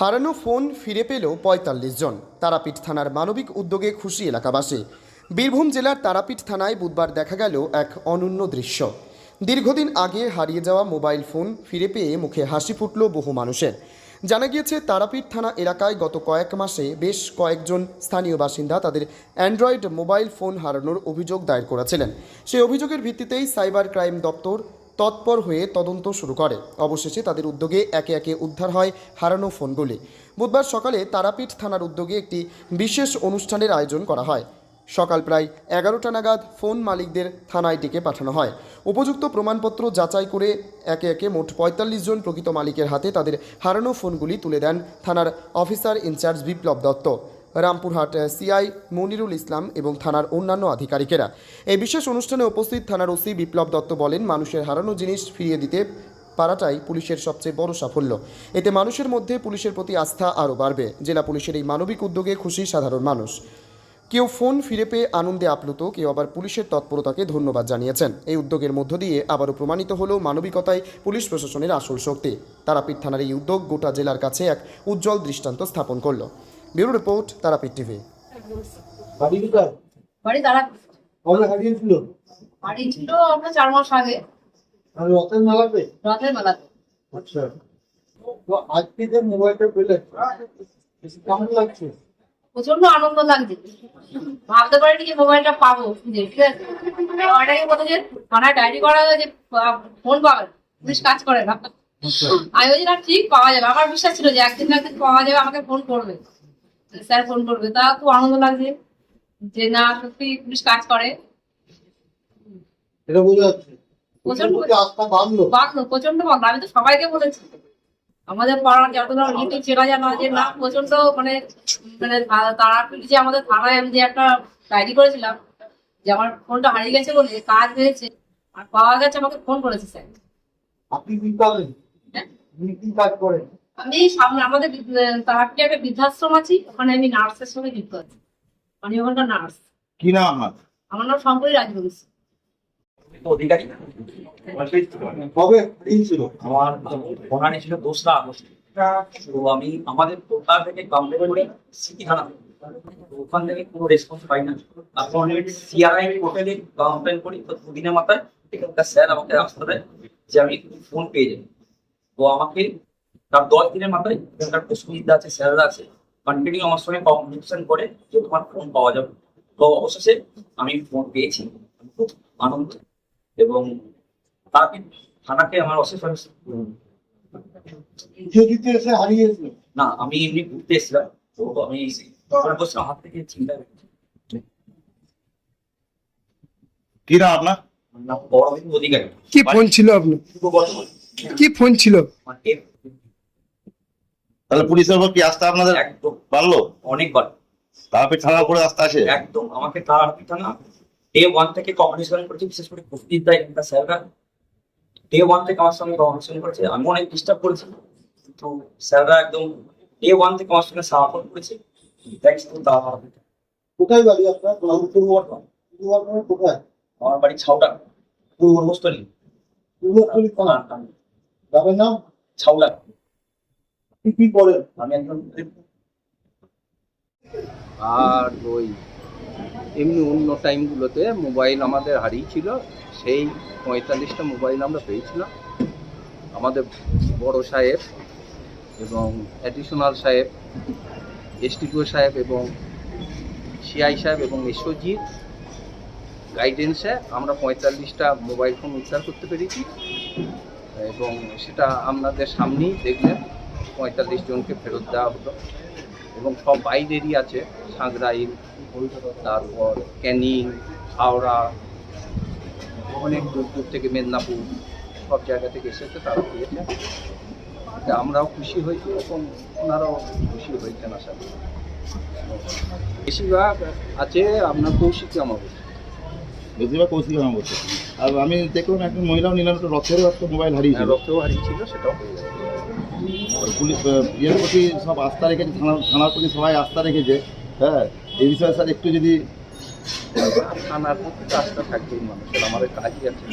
হারানো ফোন ফিরে পেল পঁয়তাল্লিশ জন। তারাপীঠ থানার মানবিক উদ্যোগে খুশি এলাকাবাসী। বীরভূম জেলার তারাপীঠ থানায় বুধবার দেখা গেল এক অনন্য দৃশ্য। দীর্ঘদিন আগে হারিয়ে যাওয়া মোবাইল ফোন ফিরে পেয়ে মুখে হাসি ফুটল বহু মানুষের। জানা গিয়েছে, তারাপীঠ থানা এলাকায় গত কয়েক মাসে বেশ কয়েকজন স্থানীয় বাসিন্দা তাদের অ্যান্ড্রয়েড মোবাইল ফোন হারানোর অভিযোগ দায়ের করেছিলেন। সেই অভিযোগের ভিত্তিতেই সাইবার ক্রাইম দপ্তর তৎপর হয়ে তদন্ত শুরু করে। অবশেষে তাদের উদ্যোগে একে একে উদ্ধার হয় হারানো ফোনগুলি। বুধবার সকালে তারাপীঠ থানার উদ্যোগে একটি বিশেষ অনুষ্ঠানের আয়োজন করা হয়। সকাল প্রায় এগারোটা নাগাদ ফোন মালিকদের থানায় ডেকে পাঠানো হয়। উপযুক্ত প্রমাণপত্র যাচাই করে একে একে মোট পঁয়তাল্লিশ জন প্রকৃত মালিকের হাতে তাদের হারানো ফোনগুলি তুলে দেন থানার officer in charge Biplab Dutta. Rampurhat CI Monirul Islam এবং থানার অন্যান্য আধিকারিকেরা। এই বিশেষ অনুষ্ঠানে উপস্থিত থানার ওসি বিপ্লব দত্ত বলেন, মানুষের হারানো জিনিস ফিরিয়ে দিতে পারাটাই পুলিশের সবচেয়ে বড় সাফল্য। এতে মানুষের মধ্যে পুলিশের প্রতি আস্থা আরও বাড়বে। জেলা পুলিশের এই মানবিক উদ্যোগে খুশি সাধারণ মানুষ। কেউ ফোন ফিরে পেয়ে আনন্দে আপ্লুত, কেউ আবার পুলিশের তৎপরতাকে ধন্যবাদ জানিয়েছেন। এই উদ্যোগের মধ্য দিয়ে আবারও প্রমাণিত হলো মানবিকতায় পুলিশ প্রশাসনের আসল শক্তি। তারাপীঠ থানার এই উদ্যোগ গোটা জেলার কাছে এক উজ্জ্বল দৃষ্টান্ত স্থাপন করল। Bureau report Tarapith TV. বাড়ি বাড়ি ছিল আপনার চার মাস আগে। রথের মেলাতে? রথের মেলাতে। আচ্ছা। তো আজকে যে মোবাইলটা পেলে কেমন লাগছে? প্রচণ্ড আনন্দ লাগছে। ভাবতে পারিনি যে মোবাইলটা পাবো। ঠিক আছে। ওটাকে যে থানায় ডায়েরি করা হয়েছে যে ফোন পাবেন। পুলিশ কাজ করে না। আচ্ছা। আমি বলছি না ঠিক পাওয়া যাবে। আমার বিশ্বাস ছিল যে একদিন না একদিন পাওয়া যাবে আমাকে ফোন করবে। স্যার ফোন করবে। তা খুব আনন্দ লাগছে যে না সত্যি পুলিশ কাজ করে। এটা বোঝা যাচ্ছে। প্রচণ্ড প্রচণ্ড বাড়লো। প্রচণ্ড বাঘ আমি তো সবাইকে বলেছি। আমাদের পাড়ার যতটা ইউটিউব চেনা জানা যে না প্রচণ্ড মানে মানে তা- যে আমাদের থানায় আমি যে একটা ডায়েরি করেছিলাম যে আমার ফোনটা হারিয়ে গেছে বলে কাজ হয়েছে আর পাওয়া গেছে আমাকে ফোন করেছে স্যার। আপনি কি করেন? কি কাজ করেন? আমি সামনে আমাদের তারাপীঠে একটা বৃদ্ধাশ্রম আছি? ওখানে আমি নার্সের সঙ্গে যুক্ত আছি। আমি ওখানকার নার্স। কি নাম আপনার? আমার নাম শঙ্করী রাজবংশী। অধিকারী কবে আমার ছিল দোসরা আগস্ট। তো আমি আমাদের কোটা থেকে কমপ্লেন করি সিটি থানা ওখান থেকে কোনো রেসপন্স পাই না। তারপর আমি সিআরআই পোর্টালে কমপ্লেন করি তো দুদিনের মাথায় এখানকার স্যার আমাকে রাস্তা দেয় যে আমি ফোন পেয়ে যাই। তো আমাকে তার দশ দিনের মাথায় এখানকার সুবিধা আছে স্যাররা আছে। কন্টিনিউ আমার সঙ্গে কমিউনিকেশন করে যে তোমার ফোন পাওয়া যাবে। তো অবশেষে আমি ফোন পেয়েছি। খুব আনন্দ এবং তাকে থানাকে আমার অশেষ হারিয়েছিল না আমি এমনি ঘুরতে এসেছিলাম। তো আমি ওখানে বসে হাত থেকে চিন্তা করছি কি আপনার? না অধিকারী। কি ফোন ছিল আপনার? কি ফোন ছিল? তাহলে পুলিশের উপর কি আস্থা আপনাদের? একদম। বাড়লো? অনেকবার। তারাপীঠ থানার উপরে আস্থা আছে? একদম। আমাকে তার থানা ডে ওয়ান থেকে কমিউনিকেশন করেছে বিশেষ করে কুস্তিদা এখানকার স্যাররা ডে ওয়ান থেকে আমার সঙ্গে কমিউনিকেশন করেছে। আমি অনেক ডিস্টার্ব করেছি। কিন্তু স্যাররা একদম ডে ওয়ান থেকে আমার সঙ্গে সাপোর্ট করেছে। থ্যাংকস টু তারা কোথায় বাড়ি আপনার? পূর্ব বর্ধমান পূর্ব বর্ধমানের কোথায়? আমার বাড়ি ছাউটা পূর্বস্থলী পূর্বস্থলী থানা গ্রামের নাম? ছাউলা কি কি করেন আমি একদম আর ওই এমনি অন্য টাইমগুলোতে মোবাইল আমাদের হারিয়েছিল সেই পঁয়তাল্লিশটা মোবাইল আমরা পেয়েছিলাম। আমাদের বড় সাহেব এবং অ্যাডিশনাল সাহেব এসটিপিও সাহেব এবং সিআই সাহেব এবং এসওজির গাইডেন্সে আমরা পঁয়তাল্লিশটা মোবাইল ফোন উদ্ধার করতে পেরেছি। এবং সেটা আপনাদের সামনেই দেখলেন পঁয়তাল্লিশ জনকে ফেরত দেওয়া হলো। এবং সব বাইরেরই আছে সাঁকরাইল তারপর ক্যানিং হাওড়া অনেক দূর দূর থেকে মেদিনীপুর সব জায়গা থেকে এসেছে তারা পেয়েছে আমরাও খুশি হয়েছি এবং ওনারাও খুশি হয়েছেন আশা করি। বেশিরভাগ আছে আপনার কৌশিক আমাবস্যা বেশিরভাগ কৌশিক আমার বলছে আর আমি দেখলাম একজন মহিলাও নিলাম রথেরও একটা মোবাইল হারিয়েছিল। রক্তও হারিয়েছিল সেটাও হয়ে পুলিশ প্রতি সব আস্থা রেখেছে, থানা, থানার প্রতি সবাই আস্থা রেখেছে হ্যাঁ? এই বিষয়ে স্যার একটু যদি থানার প্রতি আস্থা থাকবেই মানুষের, আমাদের কাজই আছে